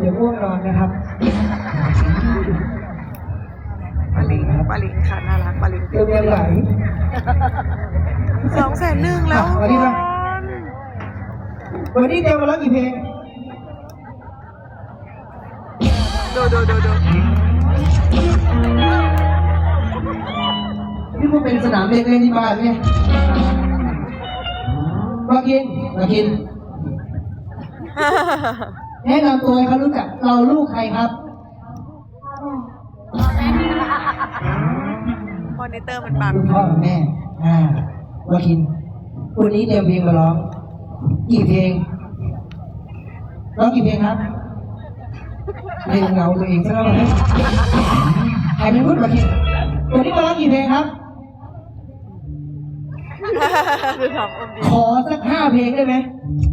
เดี๋ยวง่วงนอนนะครับปาลิงปาลิงค่ะน่ารักปาลิงเดี๋ยวเรียนไหลสองแสนหนึ่งแล้วอะวันนี้คนะนวันนี้เตรียมมาแล้วกี่เพลงดูดูดูดูนี่พวกเป็นสนามเด็กเล่นที่บ้านเนี่ยมากินมากิน แนะนำตัวให้เขารู้จักเราลูกใครครับ มอนิเตอร์มันบังคุณพ่อกับแม่ อ่าวาคิน วันนี้เตรียมเพลงมาร้อง กี่เพลง ร้องกี่เพลงครับ เพลงเงาตัวเองซะแล้วนะใครไม่พูดวาคิน วันนี้มาร้องกี่เพลงครับดูทำอมดี ขอสักห้าเพลงได้ไหม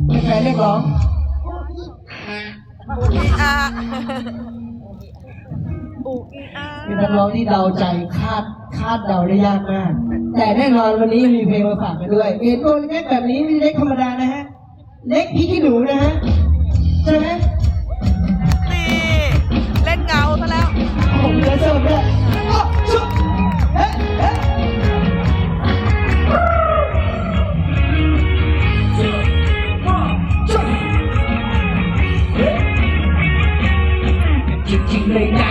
เป็นแฟนเรียกร้อง อูอีอาอูอีอาเป็นนักร้องที่เดาใจคาดคาดเดาได้ยากมาก แต่แน่นอนวันนี้มีเพลงมาฝากกันด้วยเอ็นตัวเล็กแบบนี้ไม่เล็กธรรมดานะฮะ เล็กพริกขี้หนูนะฮะ เลยนะ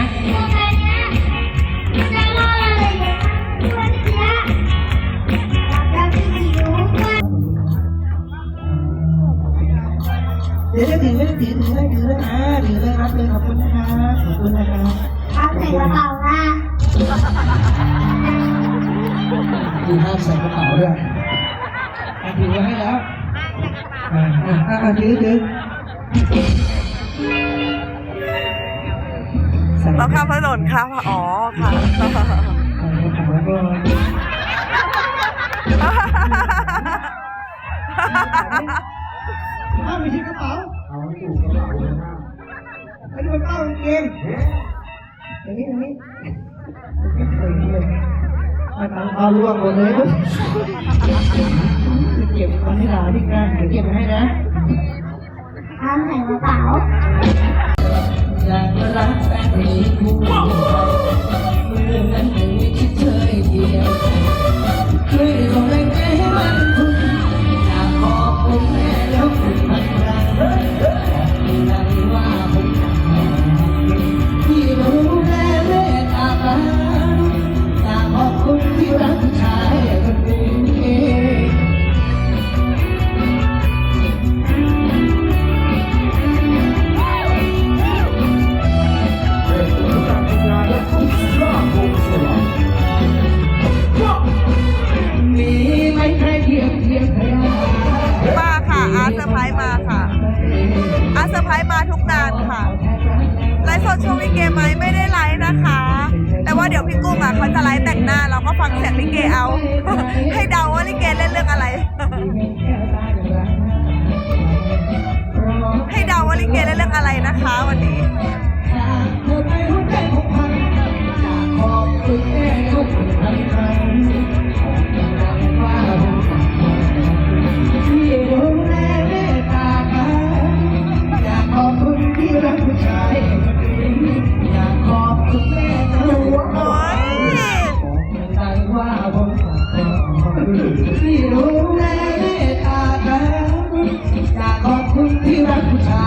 เดี๋ยวจะถือเลยถือถือเลยถืเลยนะถืเลยครับเลยขอบคุณนะคะขอบคุณนะคะครัใส่กระเป๋านะดูห้ามใส่กระเป๋าด้วยถือไว้ให้แล้วอ่าอ่าอ่าถือถือ เราข้ามถนนค่ะอ๋อค่ะใส่กระเป๋าก่อนอ้าไม่ใช่กระเป๋าเอาอยู่กระเป๋าเลยนะอันนี้มันเป้ากางเกงอย่างนี้อย่างนี้อย่างนี้เลยเอาเอาล่วงหมดเลยเก็บมันให้หลานที่งานเดี๋ยวเก็บมาให้นะอยากรักแต่มีคู่เมื่อนั้นไม่คิดเค มาค่ะอาเซอร์ไพรส์มาทุกงานค่ะ ไลฟ์สดช่วงลิเกไหมไม่ได้ไลฟ์นะคะ แต่ว่าเดี๋ยวพี่กุ้งอะเขาจะไลฟ์แต่งหน้าเราก็ฟังเสียงลิเกเอาให้ด I'm put you out of.